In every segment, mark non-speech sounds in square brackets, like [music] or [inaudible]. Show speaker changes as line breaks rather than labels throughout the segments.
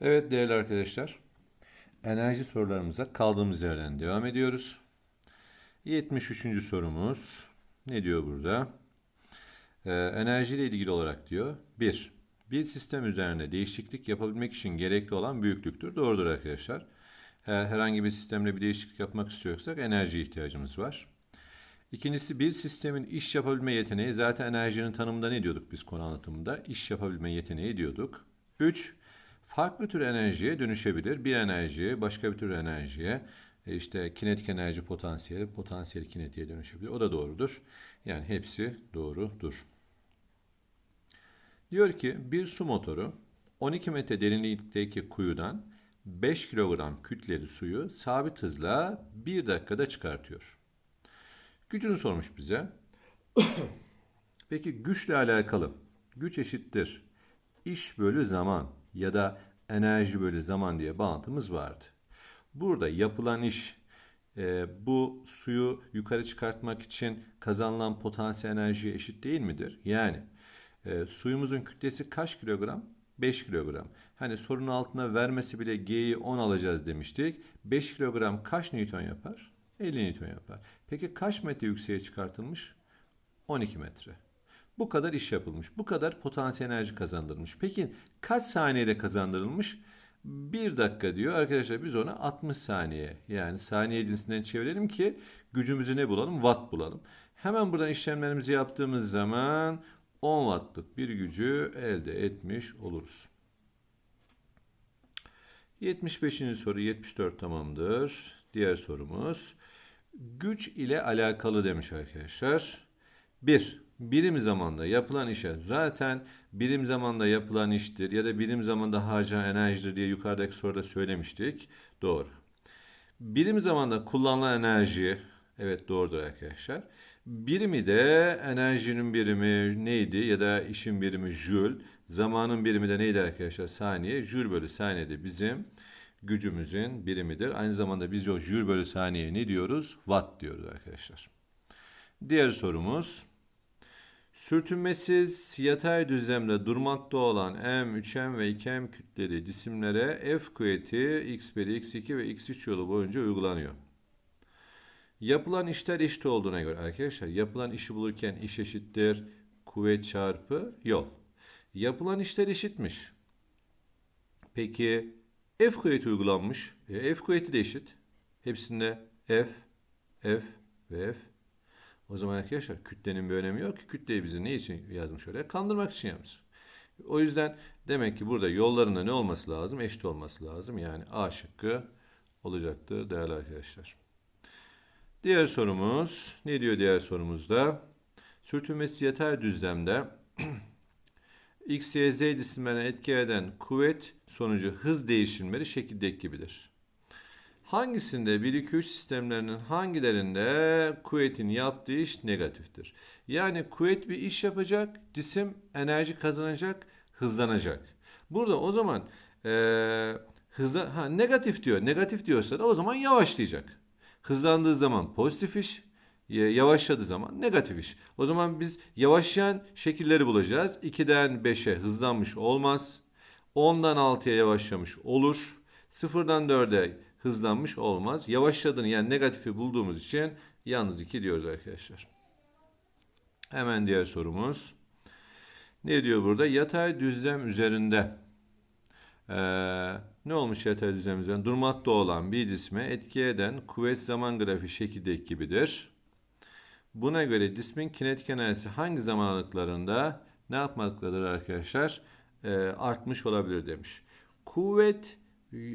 Evet değerli arkadaşlar. Enerji sorularımıza kaldığımız yerden devam ediyoruz. 73. sorumuz ne diyor burada? Ee, enerji ile ilgili olarak diyor. 1. Bir sistem üzerinde değişiklik yapabilmek için gerekli olan büyüklüktür. Doğrudur arkadaşlar. Herhangi bir sistemde bir değişiklik yapmak istiyorsak enerji ihtiyacımız var. İkincisi bir sistemin iş yapabilme yeteneği zaten enerjinin tanımında ne diyorduk biz konu anlatımında? İş yapabilme yeteneği diyorduk. 3. Farklı tür enerjiye dönüşebilir. Bir enerji başka bir tür enerjiye e, işte kinetik enerji potansiyeli potansiyel kinetiğe dönüşebilir. O da doğrudur. Yani hepsi doğrudur. Diyor ki bir su motoru 12 metre derinlikteki kuyudan 5 kilogram kütleli suyu sabit hızla 1 dakikada çıkartıyor. Gücünü sormuş bize. [coughs] Peki güçle alakalı. Güç eşittir. İş bölü zaman ya da enerji bölü zaman diye bağıntımız vardı. Burada yapılan iş e, bu suyu yukarı çıkartmak için kazanılan potansiyel enerjiye eşit değil midir? Yani e, suyumuzun kütlesi kaç kilogram? 5 kilogram. Hani sorunun altına vermesi bile G'yi 10 alacağız demiştik. 5 kilogram kaç Newton yapar? 50 Newton yapar. Peki kaç metre yükseğe çıkartılmış? 12 metre. Bu kadar iş yapılmış. Bu kadar potansiyel enerji kazandırılmış. Peki kaç saniyede kazandırılmış? 1 dakika diyor. Arkadaşlar biz ona 60 saniye yani saniye cinsinden çevirelim ki gücümüzü ne bulalım? Watt bulalım. Hemen buradan işlemlerimizi yaptığımız zaman 10 wattlık bir gücü elde etmiş oluruz. 75. soru 74 tamamdır. Diğer sorumuz. Güç ile alakalı demiş arkadaşlar. 1. Birim zamanda yapılan işe zaten birim zamanda yapılan iştir ya da birim zamanda harcanan enerjidir diye yukarıdaki soruda söylemiştik. Doğru. Birim zamanda kullanılan enerji evet doğrudur arkadaşlar. Birimi de enerjinin birimi neydi ya da işin birimi joule. Zamanın birimi de neydi arkadaşlar? Saniye. Joule bölü saniyede bizim gücümüzün birimidir. Aynı zamanda biz o joule bölü saniye ne diyoruz? Watt diyoruz arkadaşlar. Diğer sorumuz. Sürtünmesiz yatay düzlemde durmakta olan M, 3M ve 2M kütleli cisimlere F kuvveti x1, x2 ve x3 yolu boyunca uygulanıyor. Yapılan işler eşit olduğuna göre arkadaşlar yapılan işi bulurken iş eşittir kuvvet çarpı yol. Yapılan işler eşitmiş. Peki F kuvveti uygulanmış. E, F kuvveti de eşit. Hepsinde F, F ve F. O zaman arkadaşlar kütlenin bir önemi yok ki. Kütleyi bize ne için yazmış oraya? Kandırmak için yazmış. O yüzden demek ki burada yollarında ne olması lazım? Eşit olması lazım. Yani A şıkkı olacaktır değerli arkadaşlar. Diğer sorumuz. Ne diyor diğer sorumuzda? Sürtünmesi yatay düzlemde [clears throat] X, Y, Z cisimlerine etki eden kuvvet sonucu hız değişimleri şekildeki gibidir. Hangisinde 1 2 3 sistemlerinin hangilerinde kuvvetin yaptığı iş negatiftir? Yani kuvvet bir iş yapacak, cisim enerji kazanacak, hızlanacak. Burada o zaman ee, hıza ha, negatif diyor. Negatif diyorsa da o zaman yavaşlayacak. Hızlandığı zaman pozitif iş, yavaşladığı zaman negatif iş. O zaman biz yavaşlayan şekilleri bulacağız. 2'den 5'e hızlanmış olmaz. 10'dan 6'ya yavaşlamış olur. 0'dan 4'e hızlanmış olmaz. Yavaşladığını yani negatifi bulduğumuz için yalnız 2 diyoruz arkadaşlar. Hemen diğer sorumuz. Ne diyor burada? Yatay düzlem üzerinde ee, ne olmuş yatay düzlem üzerinde? Durmakta olan bir cisme etki eden kuvvet zaman grafiği şekildeki gibidir. Buna göre cismin kinetik enerjisi hangi zaman aralıklarında ne yapmaktadır arkadaşlar? Ee, artmış olabilir demiş. Kuvvet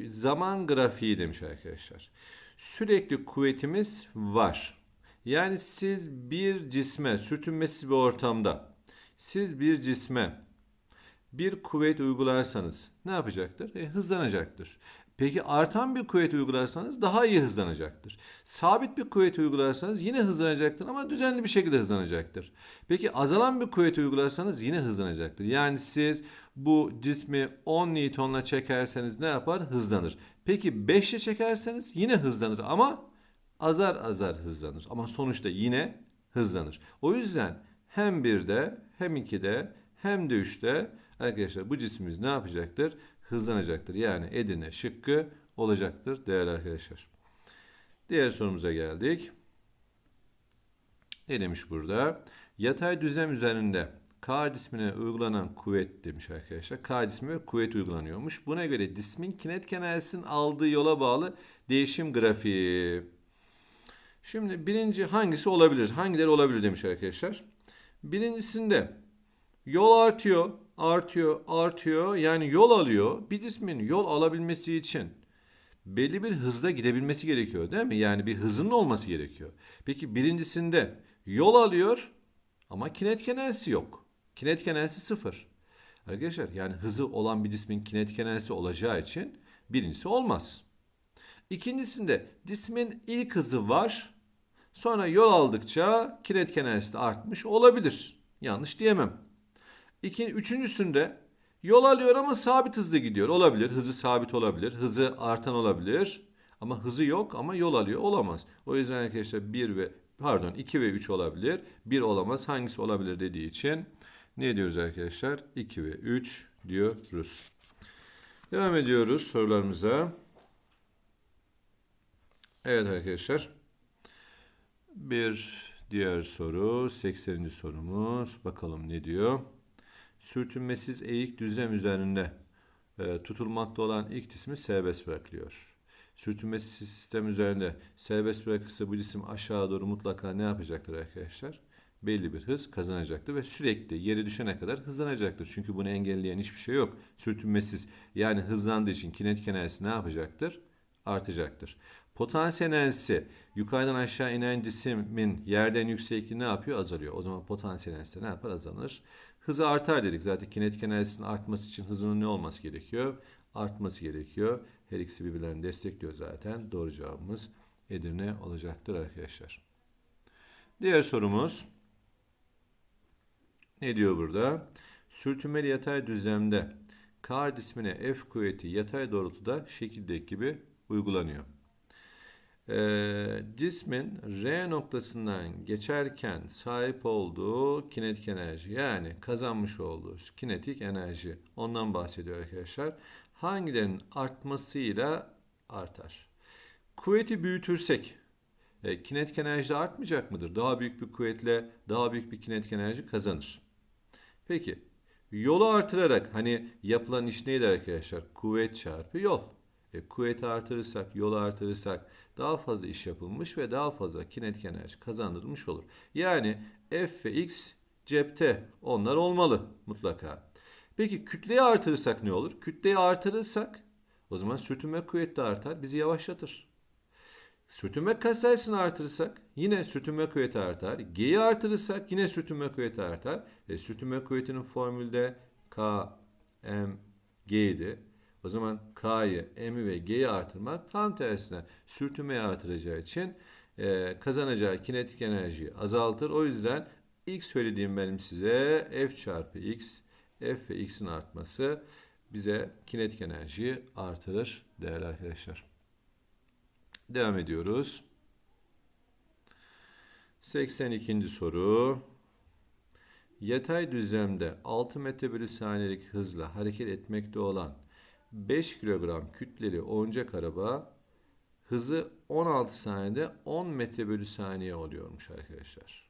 zaman grafiği demiş arkadaşlar. Sürekli kuvvetimiz var. Yani siz bir cisme sürtünmesiz bir ortamda siz bir cisme bir kuvvet uygularsanız ne yapacaktır? E, hızlanacaktır. Peki artan bir kuvvet uygularsanız daha iyi hızlanacaktır. Sabit bir kuvvet uygularsanız yine hızlanacaktır ama düzenli bir şekilde hızlanacaktır. Peki azalan bir kuvvet uygularsanız yine hızlanacaktır. Yani siz bu cismi 10 Newton'la çekerseniz ne yapar? Hızlanır. Peki 5 ile çekerseniz yine hızlanır ama azar azar hızlanır. Ama sonuçta yine hızlanır. O yüzden hem 1'de hem 2'de hem de 3'te Arkadaşlar bu cismimiz ne yapacaktır? Hızlanacaktır. Yani Edirne şıkkı olacaktır değerli arkadaşlar. Diğer sorumuza geldik. Ne demiş burada? Yatay düzlem üzerinde K cismine uygulanan kuvvet demiş arkadaşlar. K cismine kuvvet uygulanıyormuş. Buna göre cismin kinetik enerjisinin aldığı yola bağlı değişim grafiği. Şimdi birinci hangisi olabilir? Hangileri olabilir demiş arkadaşlar. Birincisinde yol artıyor, artıyor, artıyor. Yani yol alıyor. Bir cismin yol alabilmesi için belli bir hızda gidebilmesi gerekiyor değil mi? Yani bir hızının olması gerekiyor. Peki birincisinde yol alıyor ama kinetik enerjisi yok. Kinetik enerjisi sıfır. Arkadaşlar yani hızı olan bir cismin kinetik enerjisi olacağı için birincisi olmaz. İkincisinde cismin ilk hızı var. Sonra yol aldıkça kinetik enerjisi de artmış olabilir. Yanlış diyemem. İki, üçüncüsünde yol alıyor ama sabit hızla gidiyor. Olabilir. Hızı sabit olabilir. Hızı artan olabilir. Ama hızı yok ama yol alıyor. Olamaz. O yüzden arkadaşlar 1 ve pardon 2 ve 3 olabilir. 1 olamaz. Hangisi olabilir dediği için ne diyoruz arkadaşlar? 2 ve 3 diyoruz. Devam ediyoruz sorularımıza. Evet arkadaşlar. Bir diğer soru 80. sorumuz. Bakalım ne diyor? Sürtünmesiz eğik düzlem üzerinde e, tutulmakta olan ilk cismi serbest bırakılıyor. Sürtünmesiz sistem üzerinde serbest bırakırsa bu cisim aşağı doğru mutlaka ne yapacaktır arkadaşlar? Belli bir hız kazanacaktır ve sürekli yere düşene kadar hızlanacaktır. Çünkü bunu engelleyen hiçbir şey yok. Sürtünmesiz yani hızlandığı için kinetik enerjisi ne yapacaktır? Artacaktır. Potansiyel enerjisi yukarıdan aşağı inen cismin yerden yüksekliği ne yapıyor? Azalıyor. O zaman potansiyel enerjisi ne yapar? Azalır. Hızı artar dedik. Zaten kinetik enerjisinin artması için hızının ne olması gerekiyor? Artması gerekiyor. Her ikisi birbirlerini destekliyor zaten. Doğru cevabımız Edirne olacaktır arkadaşlar. Diğer sorumuz ne diyor burada? Sürtünmeli yatay düzlemde K cismine F kuvveti yatay doğrultuda şekildeki gibi uygulanıyor. Ee, cismin R noktasından geçerken sahip olduğu kinetik enerji yani kazanmış olduğu kinetik enerji ondan bahsediyor arkadaşlar. Hangilerinin artmasıyla artar? Kuvveti büyütürsek e, kinetik enerji de artmayacak mıdır? Daha büyük bir kuvvetle daha büyük bir kinetik enerji kazanır. Peki yolu artırarak hani yapılan iş neydi arkadaşlar? Kuvvet çarpı yol. E, kuvveti artırırsak, yolu artırırsak daha fazla iş yapılmış ve daha fazla kinetik enerji kazandırılmış olur. Yani F ve X cepte onlar olmalı mutlaka. Peki kütleyi artırırsak ne olur? Kütleyi artırırsak o zaman sürtünme kuvveti de artar, bizi yavaşlatır. Sürtünme kaç sayısını artırırsak yine sürtünme kuvveti artar. G'yi artırırsak yine sürtünme kuvveti artar. E, sürtünme kuvvetinin formülde K, M, G'ydi. O zaman K'yı, M'i ve G'yi artırmak tam tersine sürtünmeyi artıracağı için e, kazanacağı kinetik enerjiyi azaltır. O yüzden ilk söylediğim benim size F çarpı X, F ve X'in artması bize kinetik enerjiyi artırır değerli arkadaşlar. Devam ediyoruz. 82. soru. Yatay düzlemde 6 metre bölü saniyelik hızla hareket etmekte olan 5 kilogram kütleli oyuncak araba hızı 16 saniyede 10 metre bölü saniye oluyormuş arkadaşlar.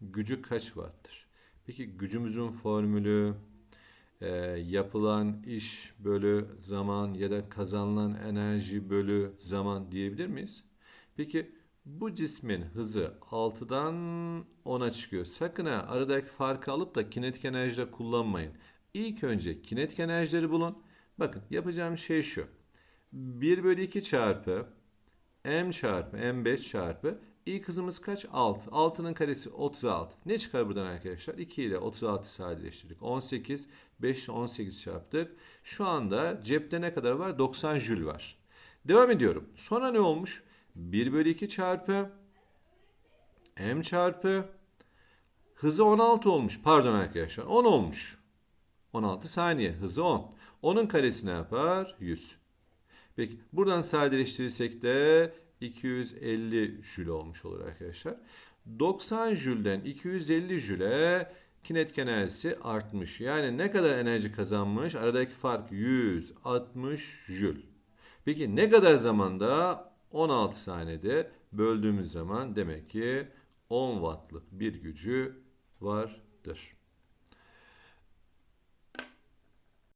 Gücü kaç wattır? Peki gücümüzün formülü e, yapılan iş bölü zaman ya da kazanılan enerji bölü zaman diyebilir miyiz? Peki bu cismin hızı 6'dan 10'a çıkıyor. Sakın ha aradaki farkı alıp da kinetik enerjide kullanmayın. İlk önce kinetik enerjileri bulun. Bakın yapacağım şey şu. 1 bölü 2 çarpı m çarpı m5 çarpı ilk hızımız kaç? 6. 6'nın karesi 36. Ne çıkar buradan arkadaşlar? 2 ile 36 sadeleştirdik. 18. 5 ile 18 çarptık. Şu anda cepte ne kadar var? 90 jül var. Devam ediyorum. Sonra ne olmuş? 1 bölü 2 çarpı m çarpı hızı 16 olmuş. Pardon arkadaşlar 10 olmuş. 16 saniye hızı 10. Onun karesi ne yapar? 100. Peki buradan sadeleştirirsek de 250 jül olmuş olur arkadaşlar. 90 jülden 250 jüle kinetik enerjisi artmış. Yani ne kadar enerji kazanmış? Aradaki fark 160 jül. Peki ne kadar zamanda? 16 saniyede böldüğümüz zaman demek ki 10 wattlık bir gücü vardır.